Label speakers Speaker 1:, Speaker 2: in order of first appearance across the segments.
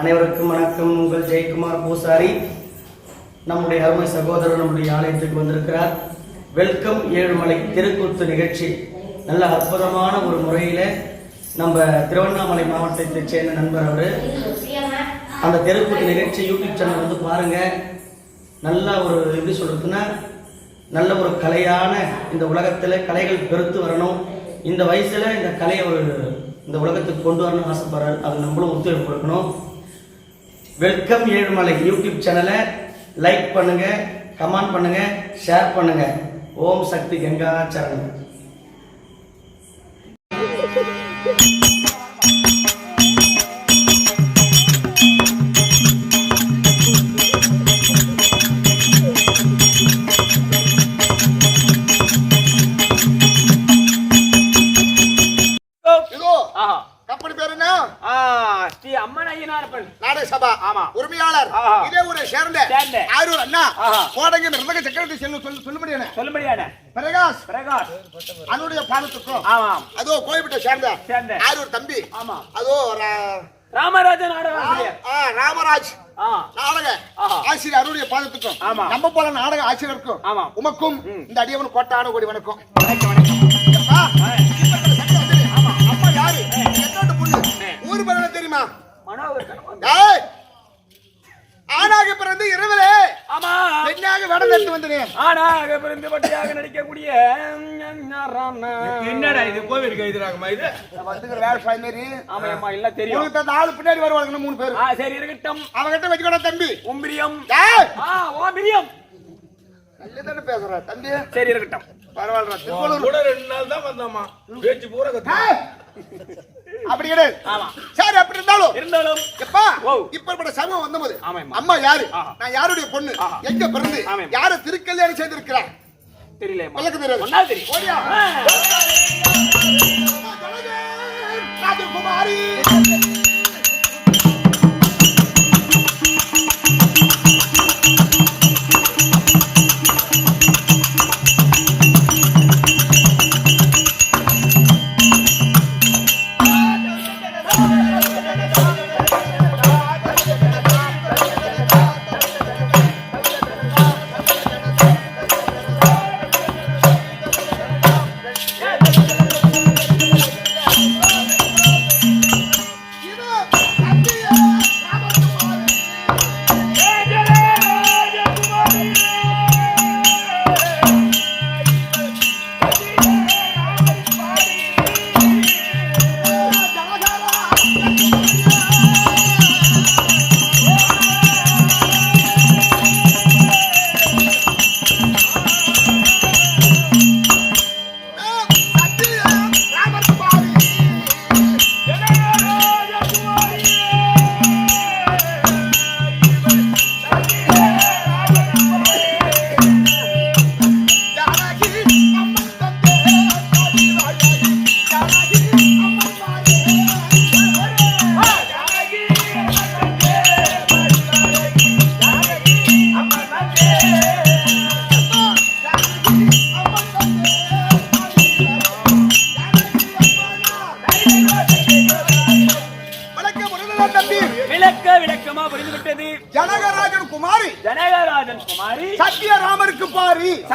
Speaker 1: அனைவருக்கும் வணக்கம். உங்கள் ஜெயக்குமார் பூசாரி. நம்முடைய அருமை சகோதரர் நம்முடைய ஆலயத்துக்கு வந்திருக்கிறார். வெல்கம் ஏழுமலை தெருக்கூத்து நிகழ்ச்சி. நல்ல அற்புதமான ஒரு முறையில நம்ம திருவண்ணாமலை மாவட்டத்தை சேர்ந்த நண்பர் அவர். அந்த தெருக்கூத்து நிகழ்ச்சி யூடியூப் சேனல் வந்து பாருங்க. நல்ல ஒரு எப்படி சொல்றதுன்னா நல்ல ஒரு கலையான இந்த உலகத்துல கலைகள் பெருத்து வரணும். இந்த வயசுல இந்த கலையை ஒரு இந்த உலகத்துக்கு கொண்டு வரணும்னு ஆசைப்படுறாரு. அது நம்மளும் ஒத்துழைப்பு கொடுக்கணும். வெல்கம் ஏழுமலை யூடியூப் சேனலை லைக் பண்ணுங்க கமெண்ட் பண்ணுங்க ஷேர் பண்ணுங்க. ஓம் சக்தி கங்கா சரணம்.
Speaker 2: சபா
Speaker 3: ஆமா.
Speaker 2: உரிமையாளர். இதே ஊரை சேர்ந்த. ஆரூர் அண்ணா. கோடங்கி மிருதக சக்கரவர்த்தி செல்லும் சொல்லு சொல்லும்படியான.
Speaker 3: சொல்லும்படியான.
Speaker 2: பிரகாஷ்.
Speaker 3: பிரகாஷ்.
Speaker 2: அனுடைய பாலத்துக்கும்
Speaker 3: ஆமாம்
Speaker 2: அதோ கோயில்பட்ட சேர்ந்த
Speaker 3: சேர்ந்த.
Speaker 2: ஆரூர் தம்பி.
Speaker 3: ஆமா.
Speaker 2: அதோ ரா-
Speaker 3: ராமராஜ. நாடக ஆசிரியர்
Speaker 2: அருடைய பாதத்துக்கும்.
Speaker 3: ஆமா.
Speaker 2: நம்ம போல நாடக ஆசிரியருக்கும்
Speaker 3: ஆமா.
Speaker 2: உமக்கும் இந்த அடியவன் கோட்டான கோடி வணக்கம். அம்மா யாரு? ஊர் தெரியுமா?
Speaker 3: மனோகர்!
Speaker 2: ஆணாக பிறந்து இரவிலே.
Speaker 3: ஆமா.
Speaker 2: பெண்ணாக வேடம் எடுத்து வந்தேன்
Speaker 3: ஆனாக பிறந்து பட்டியாக நடிக்கக்கூடிய
Speaker 4: என்னடா இது? கோவில் கைதுறாங்கம்மா இது?
Speaker 2: வந்துக்கிற வேலை மாரி
Speaker 3: ஆமா அம்மா இல்ல தெரியும்.
Speaker 2: உனக்கு அந்த ஆளு பின்னாடி வருவாங்க மூணு பேர்.
Speaker 3: ஆ சரி இருக்கட்டும்.
Speaker 2: அவங்கிட்ட வச்சுக்கோடா தம்பி.
Speaker 3: உம்பிரியம்! ஆ ஓ பிரியம்.
Speaker 2: நல்லதானே பேசுற தம்பி.
Speaker 3: சரி இருக்கட்டும்.
Speaker 2: பரவாயில்ல திருக்கோளூர்.
Speaker 4: கூட ரெண்டு நாள் தான் வந்தாம்மா. பேச்சு பூரா!
Speaker 2: அப்படி கிடையாது
Speaker 3: ஆமா
Speaker 2: சரி அப்படி இருந்தாலும்
Speaker 3: இருந்தாலும்
Speaker 2: எப்பா. இப்ப சமயம் வந்தபோது
Speaker 3: ஆமாம்மா.
Speaker 2: அம்மா யாரு. நான் யாருடைய பொண்ணு. எங்க பிறந்து. யார திருக்கல்யாணம் செய்திருக்கிறேன்
Speaker 3: தெரியல
Speaker 2: விளக்கு தெரியாது.
Speaker 3: தெரியும்.
Speaker 2: ராஜகுமாரி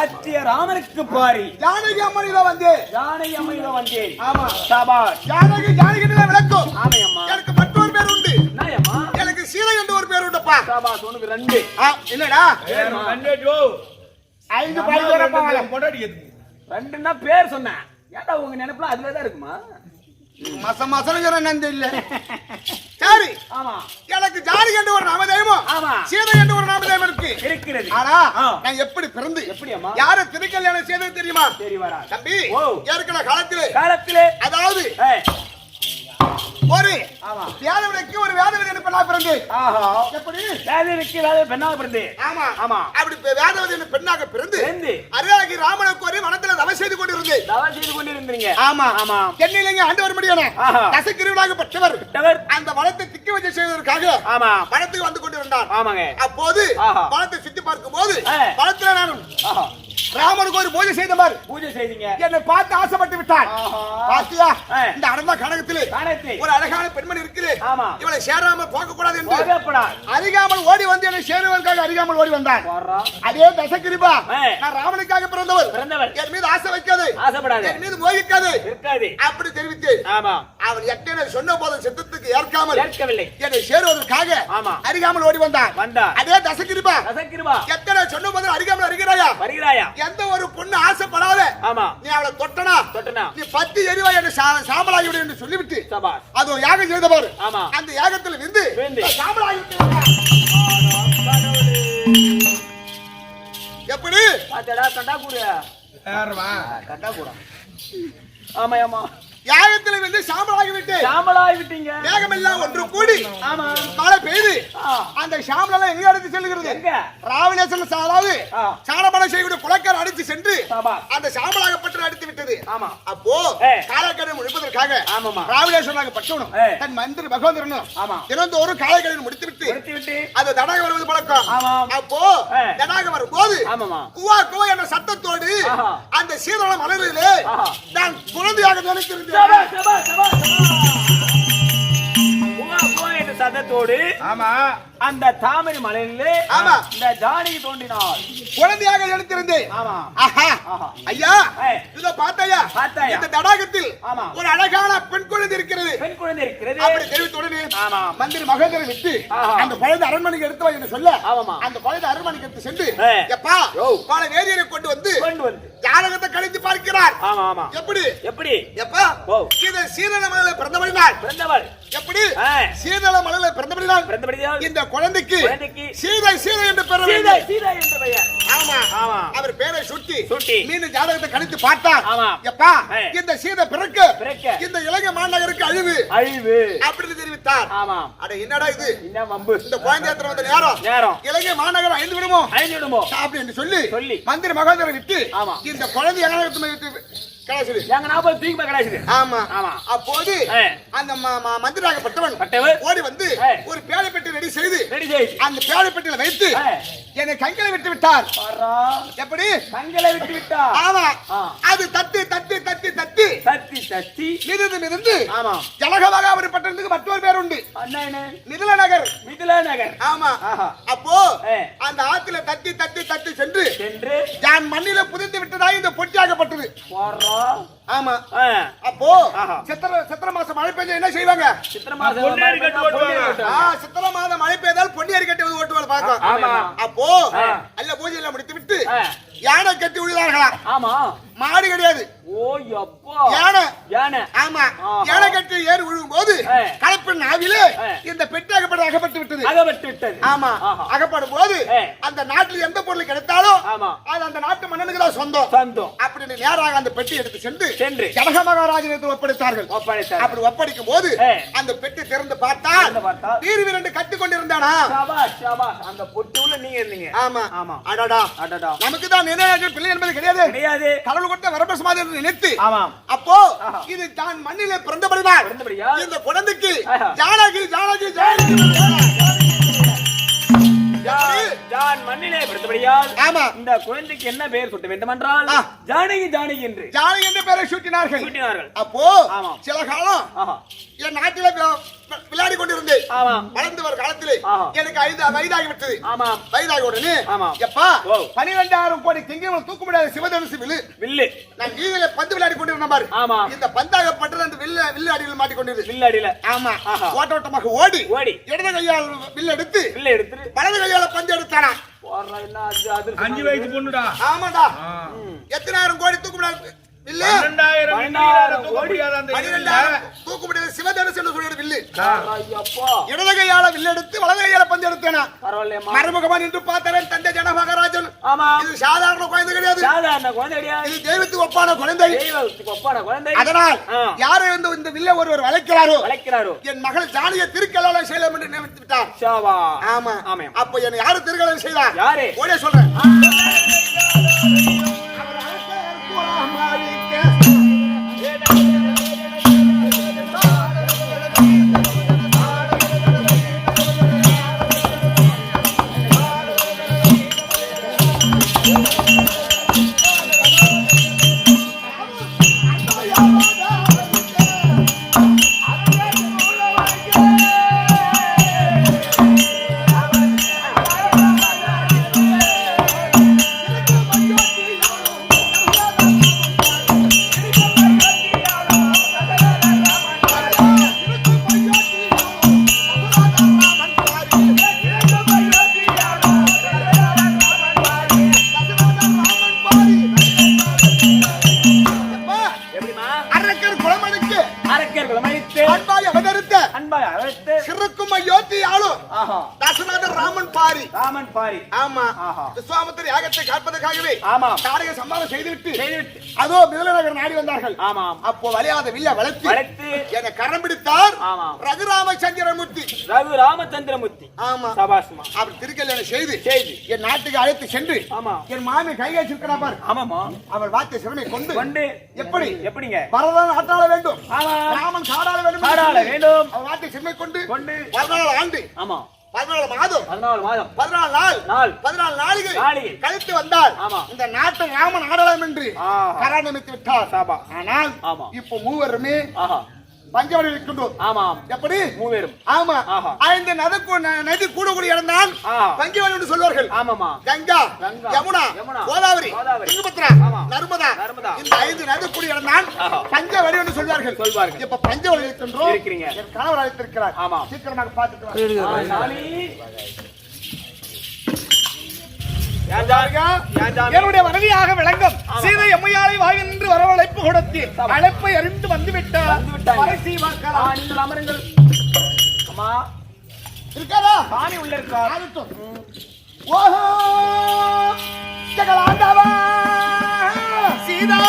Speaker 2: சத்திய
Speaker 3: ராமனுக்கு பாரி
Speaker 2: ஜானகி அம்மனில வந்து
Speaker 3: யானை அமைத வந்தேன்.
Speaker 2: ஆமா.
Speaker 3: சபாஷ்.
Speaker 2: ஜானகி ஜானகி விளக்கும்.
Speaker 3: ஆமையம்மா.
Speaker 2: எனக்கு மற்றொரு பேர் உண்டு.
Speaker 3: நாயம்மா
Speaker 2: எனக்கு சீலை என்று ஒரு பேர் உண்டுப்பா.
Speaker 3: சபாஷ் உனக்கு ரெண்டு.
Speaker 2: ஆ, இல்லடா. ஐந்து பாய்
Speaker 3: ரெண்டுன்னா பேர் சொன்னேன். ஏன்டா உங்க நினைப்புல அதுலதான் இருக்குமா?
Speaker 2: மச மசனங்கிற நந்து இல்ல. சரி. எனக்கு ஜானகி என்று ஒரு நாமதேயமும்
Speaker 3: ஆமா.
Speaker 2: சீதை என்று ஒரு நாமதேயம் இருக்கு.
Speaker 3: இருக்கிறது.
Speaker 2: ஆனா. நான் எப்படி பிறந்து
Speaker 3: எப்படி அம்மா?
Speaker 2: யார திருக்கல்யாணம் செய்தது தெரியுமா?
Speaker 3: வரா
Speaker 2: தம்பி. ஏற்கனவே காலத்திலே
Speaker 3: காலத்திலே.
Speaker 2: அதாவது
Speaker 3: ஏய்,
Speaker 2: ஒரு
Speaker 3: ஆமா
Speaker 2: வேதவனுக்கு ஒரு வேதவன் பெண்ணா பிறந்து
Speaker 3: ஆஹா.
Speaker 2: எப்படி?
Speaker 3: வேலைக்கு வேலை பெண்ணாக பிறந்து.
Speaker 2: ஆமா.
Speaker 3: ஆமா.
Speaker 2: அப்படி வேதவதி பெண்ணாக பிறந்து
Speaker 3: பிறந்து.
Speaker 2: அருளாகி ராமனுக்கு ஒரு வனத்துல தவ செய்து கொண்டிருந்து.
Speaker 3: தவறு செய்து கொண்டிருந்தீங்க.
Speaker 2: ஆமா.
Speaker 3: ஆமா.
Speaker 2: சென்னையிலேங்க ஆண்டு வரும்படியான
Speaker 3: ஆஹா.
Speaker 2: ரசக்கிருவிழாக பெற்றவர்.
Speaker 3: பெற்றவர்.
Speaker 2: அந்த வனத்தை திக்கி வச்சு செய்வதற்காக
Speaker 3: ஆமா.
Speaker 2: வனத்துக்கு வந்து கொண்டிருந்தார்
Speaker 3: ஆமாங்க.
Speaker 2: அப்போது. வனத்தை சுத்தி பார்க்கும் போது. வனத்துல நான்
Speaker 3: ஆஹா.
Speaker 2: ராமனுக்கு ஒரு பூஜை செய்தவர்
Speaker 3: பூஜை செய்தீங்க.
Speaker 2: என்னை பார்த்து ஆசைப்பட்டு விட்டார்
Speaker 3: ஆஹா.
Speaker 2: பாத்தியா. இந்த அடர்ந்த கணக்கத்திலே
Speaker 3: காணத்தை
Speaker 2: ஒரு அழகான பெண்மணி இருக்குது.
Speaker 3: ஆமா.
Speaker 2: இவளை சேராம போக கூடாது என்று அறியாமல் ஓடி வந்து என்னை சேருவதற்காக அறியாமல் ஓடி வந்தார்
Speaker 3: போறா.
Speaker 2: அதே தசகிரிபா. நான் ராமனுக்காக பிறந்தவர்
Speaker 3: பிறந்தவர்
Speaker 2: என் மீது ஆசை வைக்காது.
Speaker 3: ஆசைப்படாத.
Speaker 2: என் மீது மோகிக்காது. அப்படி தெரிவித்து
Speaker 3: ஆமா.
Speaker 2: அவன் எத்தனை சொன்ன போது சித்தத்துக்கு ஏற்காமல்
Speaker 3: ஏற்கவில்லை.
Speaker 2: என்னை சேருவதற்காக
Speaker 3: ஆமா.
Speaker 2: அறியாமல் ஓடி வந்தார்
Speaker 3: வந்தார்.
Speaker 2: அதே தசகிரிபா
Speaker 3: ரசக்கிருபா
Speaker 2: எத்தனை சொன்ன போது அறியாமல் அறிகிறாயா
Speaker 3: வருகிறாயா?
Speaker 2: எந்த ஒரு பொண்ணு ஆசைப்படாத
Speaker 3: ஆமா.
Speaker 2: நீ அவளை தொட்டனா?
Speaker 3: தொட்டனா?
Speaker 2: நீ பத்து எரிவாய் என்று சா- சாம்பலாகி விடு என்று சொல்லிவிட்டு அது ஒரு யாகம் செய்தவர்
Speaker 3: ஆமா.
Speaker 2: அந்த யாகத்தில் விந்து. சாம்பலாகி எப்படி?
Speaker 3: கண்டா கூட. ஆமா ஆமா
Speaker 2: யாகத்தில் விந்து சாம்பலாகி விட்டு
Speaker 3: சாம்பலாய் விட்டீங்க
Speaker 2: மேகமெல்லாம் ஒன்று கூடி
Speaker 3: ஆமா
Speaker 2: மழை பெய்து. அந்த சாம்பலாம் எங்க எடுத்து செல்கிறது
Speaker 3: எங்க?
Speaker 2: ராவணேசன் அதாவது
Speaker 3: ஆ.
Speaker 2: சாணமனம் செய்யக்கூடிய அடித்து சென்று அந்த சாம்பலாகப்பட்டு அடித்து விட்டது
Speaker 3: ஆமா
Speaker 2: அப்போ
Speaker 3: ஏ.
Speaker 2: காலக்கடை முடிப்பதற்காக
Speaker 3: ஆமாமா.
Speaker 2: ராவணேஸ்வரனாக பட்டவனும்
Speaker 3: ஏ.
Speaker 2: தன் மந்திரி பகவந்தரனும்
Speaker 3: ஆமா.
Speaker 2: தினந்தோறும் காலக்கடை முடித்து விட்டு அது தடாக வருவது பழக்கம். அப்போ. தடாக வரும்போது குவா குவா என்ற சத்தத்தோடு. அந்த சீதள மலரிலே. நான் குழந்தையாக நினைத்திருந்தேன்
Speaker 3: 下班，下班，下班，下班。சத்தத்தோடு
Speaker 4: ஆமா
Speaker 3: அந்த தாமரை மலையிலே
Speaker 2: ஆமா.
Speaker 3: இந்த ஜானகி தோன்றினாள்
Speaker 2: குழந்தையாக நினைத்திருந்தேன்
Speaker 3: ஆமா.
Speaker 2: ஐயா. இதோ பார்த்தாயா
Speaker 3: பார்த்தாயா?
Speaker 2: இந்த தடாகத்தில்
Speaker 3: ஆமா.
Speaker 2: ஒரு அழகான பெண் குழந்தை இருக்கிறது
Speaker 3: பெண் குழந்தை இருக்கிறது
Speaker 2: அப்படி தெரிவித்த உடனே
Speaker 3: ஆமா.
Speaker 2: மந்திரி மகேந்திரன் விட்டு. அந்த குழந்தை அரண்மனைக்கு எடுத்து வா என்று சொல்ல
Speaker 3: ஆமாமா.
Speaker 2: அந்த குழந்தை அரண்மனைக்கு எடுத்து சென்று. எப்பா. பல வேதியரை கொண்டு வந்து
Speaker 3: கொண்டு வந்து
Speaker 2: ஜாதகத்தை கழித்து பார்க்கிறார்
Speaker 3: ஆமா ஆமா
Speaker 2: எப்படி
Speaker 3: எப்படி
Speaker 2: எப்பா. இது சீதள மலையில பிறந்தபடினால்
Speaker 3: பிறந்தவள்
Speaker 2: எப்படி. சீதள மலையில பிறந்தபடினால்
Speaker 3: பிறந்தபடியால்
Speaker 2: இந்த குழந்தைக்கு சீதை சீதை என்று பெற
Speaker 3: சீதை சீதை என்ற பெயர்
Speaker 2: ஆமா
Speaker 3: ஆமா.
Speaker 2: அவர் பேரை சுட்டி
Speaker 3: சுட்டி.
Speaker 2: மீண்டும் ஜாதகத்தை கணித்து பார்த்தார்
Speaker 3: ஆமா.
Speaker 2: எப்பா. இந்த சீதை பிறக்க
Speaker 3: பிறக்க.
Speaker 2: இந்த இலங்கை மாநகருக்கு அழிவு
Speaker 3: அழிவு
Speaker 2: அப்படின்னு தெரிவித்தார்
Speaker 3: ஆமா
Speaker 2: அட என்னடா இது
Speaker 3: என்ன வம்பு
Speaker 2: இந்த குழந்தை எத்தனை வந்த நேரம்
Speaker 3: நேரம்
Speaker 2: இலங்கை மாநகரம் ஐந்து விடுமோ
Speaker 3: அழிஞ்சிடுமோ
Speaker 2: அப்படி என்று சொல்லி
Speaker 3: சொல்லி.
Speaker 2: மந்திரி மகோதரன் விட்டு
Speaker 3: ஆமா.
Speaker 2: இந்த குழந்தை எங்க கலாசரி
Speaker 3: எங்க நாற்பது தூக்கி கிடையாது
Speaker 2: ஆமா.
Speaker 3: ஆமா.
Speaker 2: அப்போது
Speaker 3: ஏ.
Speaker 2: அந்த ம- ம- மந்திரியாகப்பட்டவன்
Speaker 3: பட்டவர்.
Speaker 2: ஓடி வந்து. ஒரு பெட்டி ரெடி செய்து
Speaker 3: ரெடி செய்து.
Speaker 2: அந்த பெட்டியில வைத்து. என்னை கண்களை விட்டு விட்டார். எப்படி?
Speaker 3: கண்களை விட்டு விட்டா
Speaker 2: ஆமா. அது
Speaker 3: தத்தி தத்தி
Speaker 2: மிதந்து மிதந்து
Speaker 3: ஆமா.
Speaker 2: ஜலகவகாபுரி பட்டணத்துக்கு மற்றொரு பேர் உண்டு. மிதில நகர்.
Speaker 3: மிதிலா நகர்.
Speaker 2: ஆமா. அப்போ. அந்த ஆத்துல தட்டி தட்டி தட்டி சென்று
Speaker 3: சென்று
Speaker 2: யான் மண்ணில புதைந்து விட்டதாய் இந்த பொட்டியாகப்பட்டது. ஆமா. அப்போ. சித்திர சித்திர மாசம் மழை பெய்ஞ்சா என்ன செய்வாங்க
Speaker 3: சித்திர மாசம்
Speaker 4: பொன்னேரி கட்டு
Speaker 3: பொன்னேரி
Speaker 4: ஓட்டுவாங்க.
Speaker 3: கட்டு.
Speaker 2: ஆ, சித்திர மாதம் மழை பெய்தால் பொன்னியரி கட்டி வந்து ஓட்டுவாள் பார்க்கலாம்
Speaker 3: ஆமா.
Speaker 2: அப்போ
Speaker 3: ஆ.
Speaker 2: அல்ல பூஜை எல்லாம் முடித்து விட்டு
Speaker 3: ஆ.
Speaker 2: யானை கட்டி விழுதார்களாம்
Speaker 3: ஆமா
Speaker 2: மாடு கிடையாது
Speaker 3: ஓ அப்பா
Speaker 2: யானை
Speaker 3: யானை
Speaker 2: ஆமா
Speaker 3: ஆஹா.
Speaker 2: யானை கட்டி ஏறி விழுகும் போது. கலப்பின் ஆவிலே. இந்த பெட்டி அகப்பட்டு அகப்பட்டு விட்டது
Speaker 3: அகப்பட்டு விட்டது
Speaker 2: ஆமா. அகப்படும் போது. அந்த நாட்டுல எந்த பொருள் கிடைத்தாலும்
Speaker 3: ஆமா
Speaker 2: அது அந்த நாட்டு சொந்தம்.
Speaker 3: சந்தோம்.
Speaker 2: அப்படின்னு நேராக அந்த பெட்டி எடுத்து சென்று
Speaker 3: சென்று.
Speaker 2: ஜனக மகாராஜனிடத்தில் ஒப்படைத்தார்கள்.
Speaker 3: ஒப்படைத்தார்
Speaker 2: அப்படி ஒப்படைக்கும் போது. அந்த பெட்டி திறந்து பார்த்தால்
Speaker 3: பார்த்தால்
Speaker 2: வீர் வீரண்டு கட்டி கொண்டிருந்தானா?
Speaker 3: அந்த பொட்டி உள்ள நீங்க இருந்தீங்க.
Speaker 2: ஆமா.
Speaker 3: ஆமா.
Speaker 2: அடடா.
Speaker 3: அடடா.
Speaker 2: நமக்கு தான் நினைவு பிள்ளை என்பது கிடையாது.
Speaker 3: கிடையாது.
Speaker 2: கடவுள் கொடுத்த வரப்பிரசமாதி என்று நினைத்து.
Speaker 3: ஆமாம்.
Speaker 2: அப்போ. இது தான் மண்ணிலே பிறந்தபடிதான்? இந்த குழந்தைக்கு. ஜானகி ஜானகி ஜானகி.
Speaker 3: ஜான் ஜான் மண்ணிலே பிறந்தபடியால்
Speaker 2: ஆமா.
Speaker 3: இந்த குழந்தைக்கு என்ன பெயர் சுட்ட வேண்டும் என்றால்
Speaker 2: ஆ.
Speaker 3: ஜானகி ஜானகி என்று.
Speaker 2: ஜானகி என்ற பெயரை சூட்டினார்கள்.
Speaker 3: சூட்டினார்கள்.
Speaker 2: அப்போ. சில காலம் என் நாட்டில விளையாடி கொண்டிருந்தேன்.
Speaker 3: ஆமாம்
Speaker 2: வளர்ந்து வர காலத்திலே
Speaker 3: ஆஹா.
Speaker 2: எனக்கு ஐந்து வயதாகி விட்டது
Speaker 3: ஆமாம்
Speaker 2: வயதாகி உடனே
Speaker 3: ஆமாம்.
Speaker 2: எப்பா
Speaker 3: ஓ.
Speaker 2: பனிரெண்டாயிரம் கோடி திங்கள் தூக்க முடியாத சிவதனுசு விழு
Speaker 3: வில்லு.
Speaker 2: நான் பந்து விளையாடி கொண்டிருந்த
Speaker 3: ஆமா.
Speaker 2: இந்த பந்தாகப்பட்டது அந்த வில்ல வில்லு அடியில் மாட்டிக்கொண்டிருது
Speaker 3: வில்லு அடியில.
Speaker 2: ஆமா.
Speaker 3: ஆஹா.
Speaker 2: ஓட்ட ஓட்டமாக ஓடி
Speaker 3: ஓடி.
Speaker 2: இடது கையால் வில் எடுத்து
Speaker 3: வில்ல எடுத்துட்டு
Speaker 2: வலது கையால பந்து எடுத்தானா
Speaker 4: அஞ்சு வயசு பொண்ணுடா.
Speaker 2: ஆமாடா. எத்தனாயிரம் கோடி தூக்க முடியாது வில்லு
Speaker 4: பன்னெண்டாயிரம்
Speaker 3: பன்னெண்டாயிரம்
Speaker 4: தூக்க முடியாத அந்த இதுல
Speaker 2: பனிரெண்டாயிரம் தூக்க முடியாது சிவதனுசு என்று சொல்லிடு வில்லு.
Speaker 3: போடுறா, ஐயப்பா.
Speaker 2: இடது கையால வில் எடுத்து வலது கையால பந்து எடுத்தேனா? மறைமுகமா நின்று பார்த்தவன் தந்தை ஜனமகாராஜன்.
Speaker 3: ஆமா.
Speaker 2: இது சாதாரண குழந்தை கிடையாது. இது தெய்வத்துக்கு ஒப்பான குழந்தை.
Speaker 3: தெய்வத்துக்கு ஒப்பான குழந்தை.
Speaker 2: அதனால். யாரு இந்த இந்த வில்ல ஒருவர் வளைக்கிறாரோ?
Speaker 3: வளைக்கிறாரோ?
Speaker 2: என் மகள் ஜானிய திருக்கலால செய்யலாம் என்று நினைத்து விட்டார் ஆமா.
Speaker 3: ஆமாம்.
Speaker 2: அப்ப என்ன யாரு திருக்கலால செய்தார்
Speaker 3: யாரு?
Speaker 2: ஓடே சொல்றேன்.
Speaker 5: அப்போ வலியாத வில்ல வளர்த்து
Speaker 3: வளர்த்து.
Speaker 5: என்னை கரம் பிடித்தார்
Speaker 3: ஆமாம்.
Speaker 5: ரகுராமச்சந்திரமூர்த்தி
Speaker 3: ரகு ராமச்சந்திரமூர்த்தி
Speaker 5: ஆமா
Speaker 3: சபாஸ்மா
Speaker 5: அவர் திருக்கல்யாணம் செய்து
Speaker 3: செய்து.
Speaker 5: என் நாட்டுக்கு அழைத்து சென்று
Speaker 3: ஆமா.
Speaker 5: என் மாமி கைகாச்சிருக்கிறா பார்
Speaker 3: ஆமாமா
Speaker 5: அவர் வார்த்தை சிவனை கொண்டு
Speaker 3: கொண்டு
Speaker 5: எப்படி
Speaker 3: எப்படிங்க
Speaker 5: பரதன் ஆட்டாள வேண்டும்
Speaker 3: ஆமா.
Speaker 5: ராமன் காடாள வேண்டும்
Speaker 3: காடாள வேண்டும்.
Speaker 5: அவர் வார்த்தை சிவனை கொண்டு
Speaker 3: கொண்டு.
Speaker 5: பதினாலு ஆண்டு
Speaker 3: ஆமா
Speaker 5: பதினாலு மாதம்
Speaker 3: பதினாலு மாதம்
Speaker 5: பதினாலு நாள்
Speaker 3: நாள்.
Speaker 5: பதினாலு நாளிகை
Speaker 3: நாளிகை.
Speaker 5: கழித்து வந்தால்
Speaker 3: ஆமா.
Speaker 5: இந்த நாட்டை ராமன் ஆடலாம் என்று
Speaker 3: ஆஹா.
Speaker 5: கராநிமித்து விட்டார்
Speaker 3: சாபா.
Speaker 5: ஆனால்
Speaker 3: ஆமா.
Speaker 5: இப்போ மூவருமே
Speaker 3: ஆஹா
Speaker 5: பஞ்சவடி இருக்கின்றோம்
Speaker 3: ஆமாம்
Speaker 5: எப்படி
Speaker 3: மூவேரும்
Speaker 5: ஆமா. ஐந்து நதி நதி கூடக்கூடிய இடம் தான்
Speaker 3: ஆ.
Speaker 5: பஞ்சவடி என்று சொல்வார்கள்
Speaker 3: ஆமாமா
Speaker 5: கங்கா
Speaker 3: கங்கா,
Speaker 5: யமுனா கோதாவரி துங்கபத்ரா. நர்மதா. இந்த ஐந்து நதி தான்
Speaker 3: ஆஹா.
Speaker 5: பஞ்சவடி என்று சொல்வார்கள்
Speaker 3: சொல்வார்கள்.
Speaker 5: இப்ப பஞ்சவடி இருக்கின்றோம்
Speaker 3: இருக்கிறீங்க.
Speaker 5: என் கணவர் அழைத்திருக்கிறார்
Speaker 3: ஆமா.
Speaker 5: சீக்கிரமாக பார்த்துட்டு
Speaker 2: என்னுடைய மனைவியாக விளங்கும். சீதை எம்மையாரை வாயின்று வரவழைப்பு கொடுத்து
Speaker 3: ஆமா.
Speaker 2: அழைப்பை அறிந்து வந்து விட்டார்
Speaker 3: வந்து விட்டாங்க.
Speaker 2: பரிசை
Speaker 3: ஆ,
Speaker 2: பார்க்கலாம்.
Speaker 3: நீங்கள் அமருங்கள் அம்மா
Speaker 5: இருக்காரா
Speaker 3: சாமி உள்ள.
Speaker 5: ஓஹோ ஜெகலாண்டவா
Speaker 2: சீதா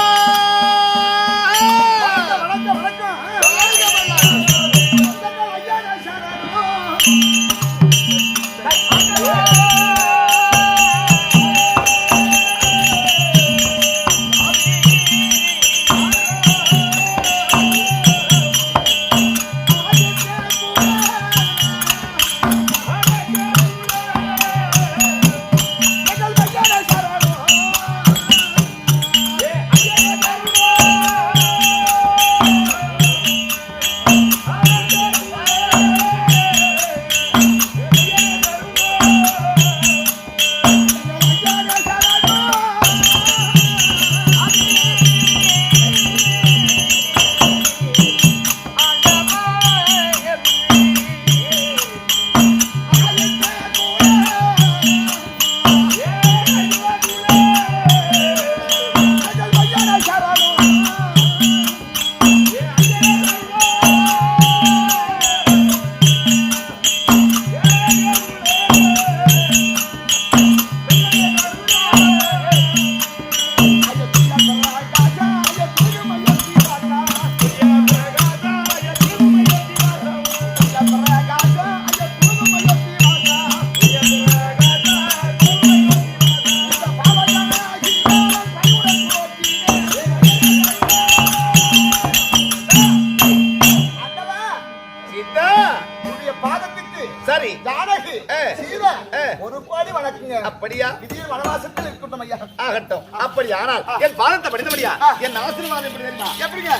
Speaker 5: திடீர் வனவாசத்தில் இருக்கட்டும் ஐயா.
Speaker 2: ஆகட்டும். அப்படி ஆனால் என் பாதத்தை படித்தபடியா? என் ஆசீர்வாதம் எப்படி தெரியுமா?
Speaker 5: எப்படிங்க?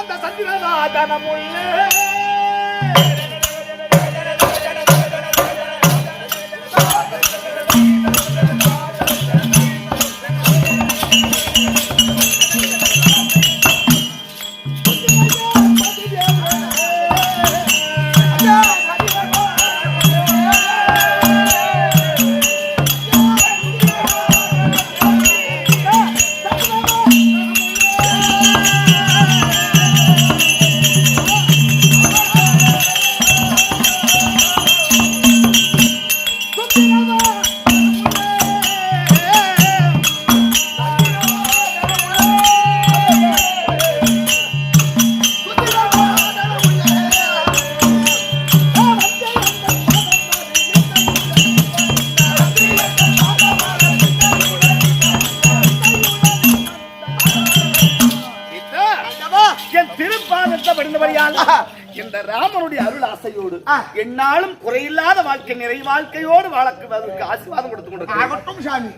Speaker 2: அந்த சந்திரநாதனமுள்ள சீதா என்னாலும் குறையில்லாத வாழ்க்கை நிறை வாழ்க்கையோடு வளர்க்குவதற்கு ஆசீர்வாதம் கொடுத்து கொண்டு
Speaker 5: சாமி.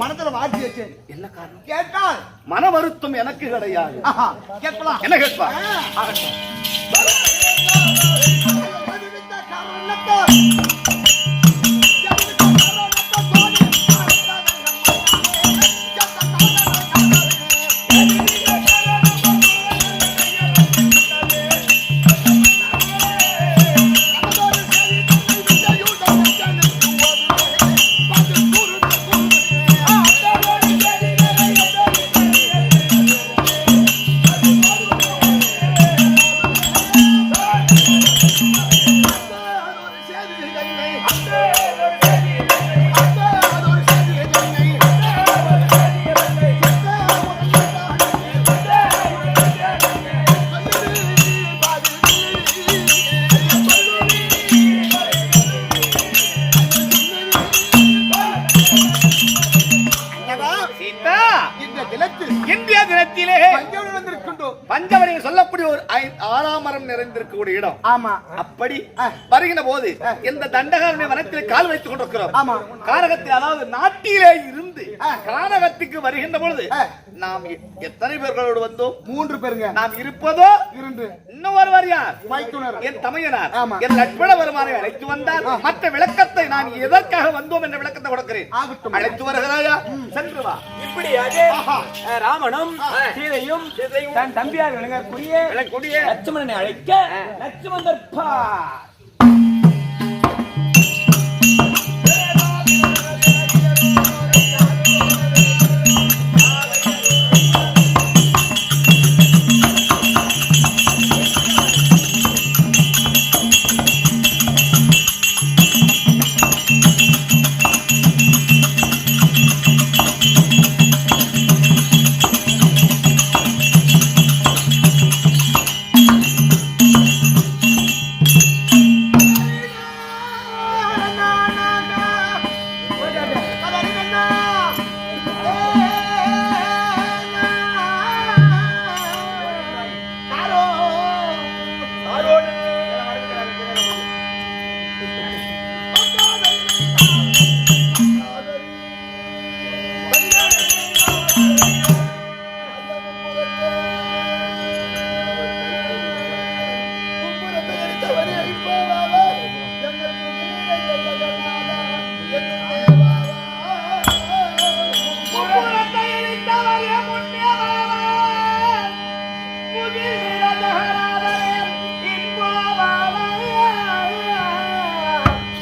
Speaker 5: மனத்துல வாட்சி வச்சேன்.
Speaker 2: என்ன காரணம்?
Speaker 5: கேட்டால்?
Speaker 2: மன வருத்தம் எனக்கு கிடையாது.
Speaker 5: கேட்கலாம்.
Speaker 2: என்ன கேட்பா. ஆகட்டும்.
Speaker 6: அப்படி வருகின்ற போது இந்த தண்டகாரண்ய வனத்தில் கால் வைத்துக் கொண்டிருக்கிறோம். காரகத்தில் அதாவது நாட்டிலே இருந்து காரகத்துக்கு வருகின்ற பொழுது நாம் எத்தனை பேர்களோடு வந்தோம்?
Speaker 7: மூன்று பேருங்க.
Speaker 6: நாம் இருப்பதோ?
Speaker 7: இருந்து
Speaker 6: இன்னும் ஒருவர் யார்?
Speaker 7: மைத்துனர்
Speaker 6: என் தமையனார். என் லட்சண வருமானை அழைத்து வந்தார். மற்ற விளக்கத்தை நான் எதற்காக வந்தோம் என்ற விளக்கத்தை கொடுக்கிறேன்.
Speaker 7: ஆகட்டும்.
Speaker 6: அழைத்து வருகிறாயா? சென்று வா.
Speaker 7: இப்படியாக அஹ், ராமனும் சீதையும் தன் தம்பியார் விளங்கக்கூடிய லட்சுமணனை அழைக்க லட்சுமணன்
Speaker 3: God.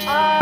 Speaker 3: Ah.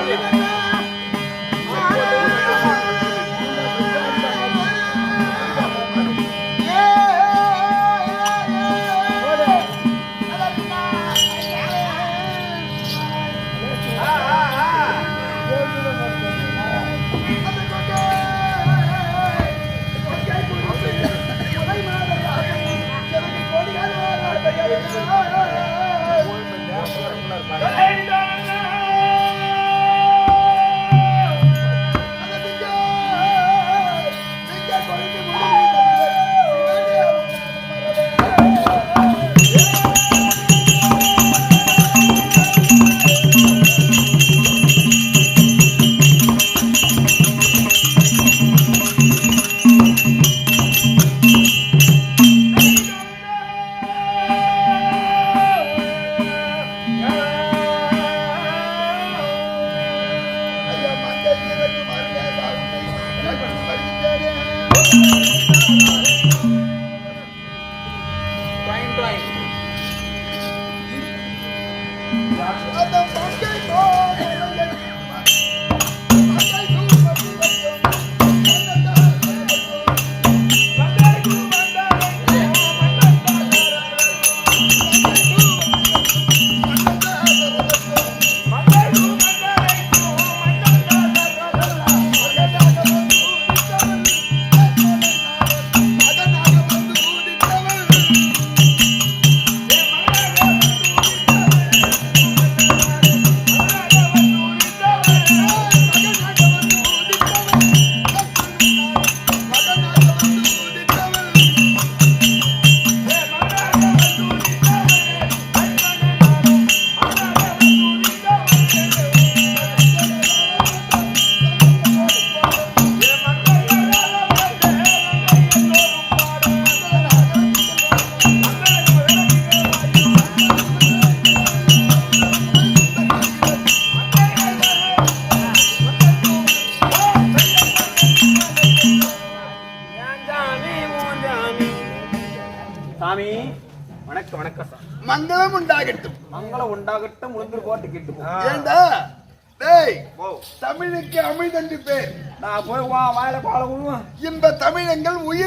Speaker 3: சாமி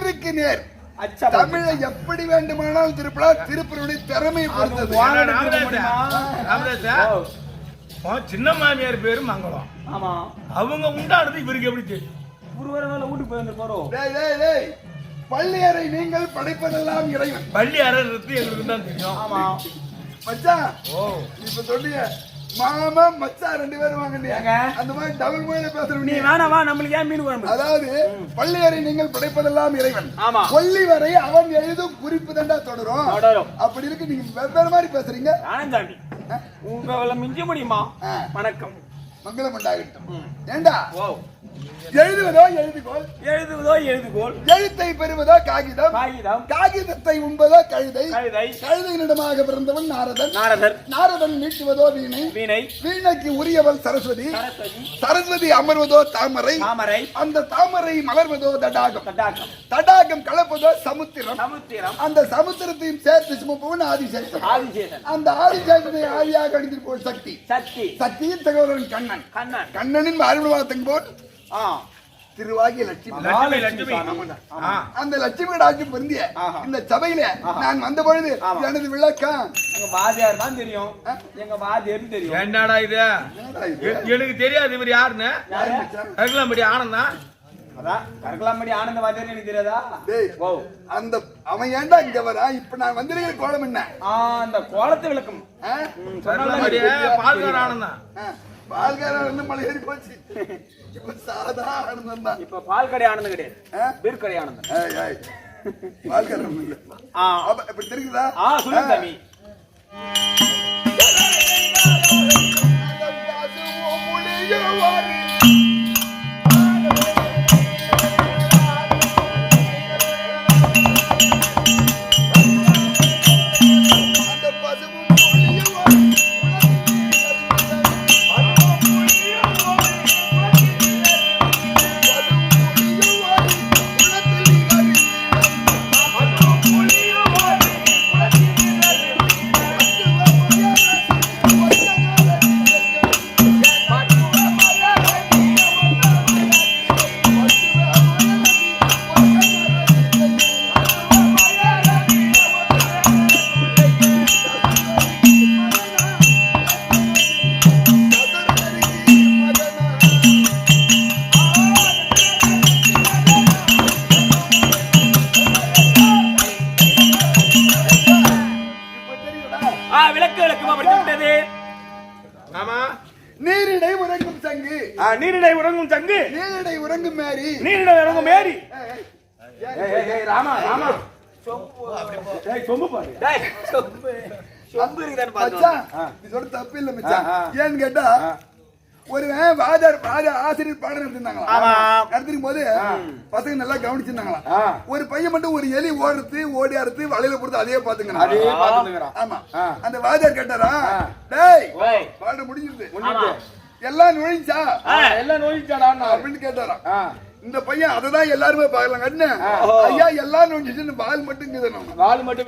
Speaker 7: உயிருக்கு நேர்
Speaker 3: அச்சா
Speaker 7: தமிழை எப்படி வேண்டுமானாலும் திருப்பலாம். திருப்பருடைய திறமையை பொறுத்தது.
Speaker 4: சின்ன மாமியார் பேரு மங்களம்.
Speaker 3: ஆமா.
Speaker 4: அவங்க உண்டானது இவருக்கு எப்படி தெரியும்?
Speaker 3: ஒரு வேற வேலை வீட்டுக்கு போயிருந்து போறோம்
Speaker 7: டேய் டேய் டேய். பள்ளியறை நீங்கள் படைப்பதெல்லாம் இறைவன்.
Speaker 4: பள்ளி அறது எங்களுக்கு தான் தெரியும்.
Speaker 3: ஆமா.
Speaker 7: மச்சான்
Speaker 4: ஓ.
Speaker 7: இப்ப சொன்னீங்க மாமா மச்சான் ரெண்டு பேரும் வாங்க? அந்த மாதிரி டபுள் மொழியில
Speaker 3: நீ
Speaker 7: பேசுறீங்க
Speaker 3: வேணாம் நம்மளுக்கு ஏன் மீன் குழம்பு?
Speaker 7: அதாவது பள்ளியறை நீங்கள் படைப்பதெல்லாம் இறைவன்.
Speaker 3: ஆமா.
Speaker 7: கொல்லி வரை அவன் எழுதும் குறிப்பு தண்டா தொடரும். அப்படி இருக்கு நீங்க வெவ்வேறு மாதிரி பேசுறீங்க.
Speaker 3: ஆனந்தாண்டி உங்களை மிஞ்ச முடியுமா. வணக்கம்.
Speaker 7: மங்களம் உண்டாகட்டும். ஏண்டா?
Speaker 3: ஓ
Speaker 7: எழுதுவதோ எழுதுகோள்.
Speaker 3: எழுதுவதோ எழுதுகோல்
Speaker 7: எழுத்தை பெறுவதோ காகிதம்.
Speaker 3: காகிதம்.
Speaker 7: காகிதத்தை உண்பதோ கழுதை.
Speaker 3: கழுதை.
Speaker 7: கழுதையினிடமாக பிறந்தவன் நாரதன்.
Speaker 3: நாரதர்
Speaker 7: நாரதன் நீட்டுவதோ வீணை.
Speaker 3: வீணை.
Speaker 7: வீணைக்கு உரியவள் சரஸ்வதி.
Speaker 3: சரஸ்வதி.
Speaker 7: அமர்வதோ தாமரை.
Speaker 3: தாமரை.
Speaker 7: அந்த தாமரை மலர்வதோ தடாகம்.
Speaker 3: தடாகம்.
Speaker 7: தடாகம் கலப்பதோ சமுத்திரம்.
Speaker 3: சமுத்திரம்.
Speaker 7: அந்த சமுத்திரத்தையும் சேர்த்து சுமப்பவன் ஆதிசேஷன்.
Speaker 3: ஆதிசேஷன்.
Speaker 7: அந்த ஆதிசேஷனை ஆதியாக அணிந்திருப்பவன் சக்தி.
Speaker 3: சக்தி.
Speaker 7: சக்தியின் தகவலன் கண்ணன்.
Speaker 3: கண்ணன்.
Speaker 7: கண்ணனின் அருள்வாதத்தின் போல்
Speaker 3: ஆ.
Speaker 7: திருவாகிய லட்சுமி. அந்த லட்சுமி டாஜி பொருந்திய
Speaker 3: ஆஹா.
Speaker 7: இந்த சபையில நான் வந்த பொழுது. எனது விளக்கம்.
Speaker 3: எங்க வாத்தியார் தான் தெரியும். எங்க தெரியும்.
Speaker 4: என்னடா இது? எனக்கு தெரியாது இவர் யாருன்னு?
Speaker 3: யாரு?
Speaker 4: கருக்கலாம்படி ஆனந்தா?
Speaker 3: அதான் கரகலாம்படி ஆனந்த வாத்தியார் எனக்கு தெரியாதா?
Speaker 7: அந்த அவன் ஏன்டா இங்க வரா இப்ப நான் வந்திருக்கிற கோலம் என்ன?
Speaker 3: அந்த கோலத்து விளக்கம்.
Speaker 4: கருக்கலாம்படி பால்கார ஆனந்தா.
Speaker 7: பால்காரன் வந்து மலை ஏறி போச்சு இப்ப சாதா ஆனந்தம் தான்
Speaker 3: இப்ப பால் கடை ஆனந்தம் கிடையாது? பீர் கடை ஆனந்தம்.
Speaker 7: பால்காரன் இல்ல. தெரியுதா
Speaker 3: ஆ
Speaker 7: நீரிடை உறங்கும் சங்கு.
Speaker 3: நீரிடை உறங்கும்
Speaker 7: மேரி.
Speaker 3: நீரிடை உறங்கும் மேரி. ராமா ராமா. சொம்பு பாரு.
Speaker 8: டேய், சொம்பு. சொம்பு இருக்குதான்னு பாத்து
Speaker 7: மச்சான், நீ சொல்ற தப்பு இல்ல மச்சான். ஏன்னு கேட்டா ஒரு வாதர் வாதர் ஆசிரியர் பாடம் நடத்திருந்தாங்களா. நடத்திருக்கும் போது பசங்க நல்லா கவனிச்சிருந்தாங்களா. ஒரு பையன் மட்டும் ஒரு எலி ஓடுறது ஓடி அறுத்து வலையில போடுறது அதே பாத்துங்க
Speaker 3: அதே பாத்துக்கிறான்
Speaker 7: ஆமா. அந்த வாத்தியார் கேட்டாரா
Speaker 3: ஆ.
Speaker 7: டேய். பாடம் முடிஞ்சிருது.
Speaker 3: முடிஞ்சுது.
Speaker 7: எல்லாம் நுழைஞ்சா?
Speaker 3: எல்லாம் நோயிச்சாடா
Speaker 7: அப்படின்னு கேட்டாராம். இந்த பையன் அததான் எல்லாருமே பார்க்கலாம் கண்ணு ஐயா எல்லாம் நுழைஞ்சிச்சு பால் மட்டும்
Speaker 3: வால் மட்டும்